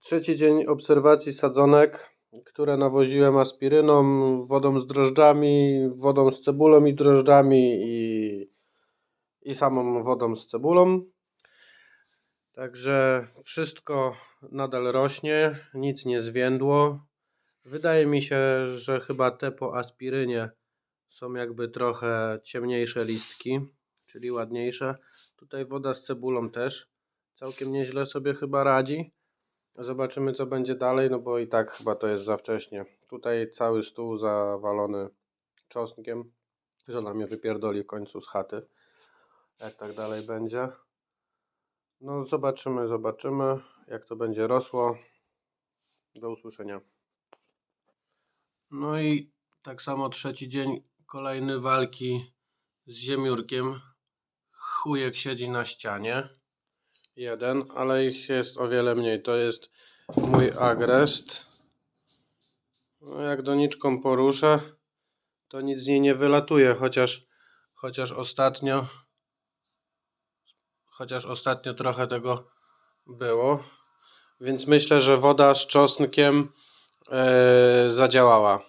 Trzeci dzień obserwacji sadzonek, które nawoziłem aspiryną, wodą z drożdżami, wodą z cebulą i drożdżami i, i samą wodą z cebulą. Także wszystko nadal rośnie, nic nie zwiędło. Wydaje mi się, że chyba te po aspirynie są jakby trochę ciemniejsze listki, czyli ładniejsze. Tutaj woda z cebulą też całkiem nieźle sobie chyba radzi. Zobaczymy co będzie dalej, no bo i tak chyba to jest za wcześnie. Tutaj cały stół zawalony czosnkiem. Żona mnie wypierdoli w końcu z chaty. Jak tak dalej będzie. No zobaczymy, zobaczymy jak to będzie rosło. Do usłyszenia. No i tak samo trzeci dzień kolejny walki z ziemiurkiem. Chujek siedzi na ścianie. Jeden, ale ich jest o wiele mniej. To jest mój agrest. No jak doniczką poruszę, to nic z niej nie wylatuje, chociaż, chociaż ostatnio chociaż ostatnio trochę tego było. Więc myślę, że woda z czosnkiem e, zadziałała.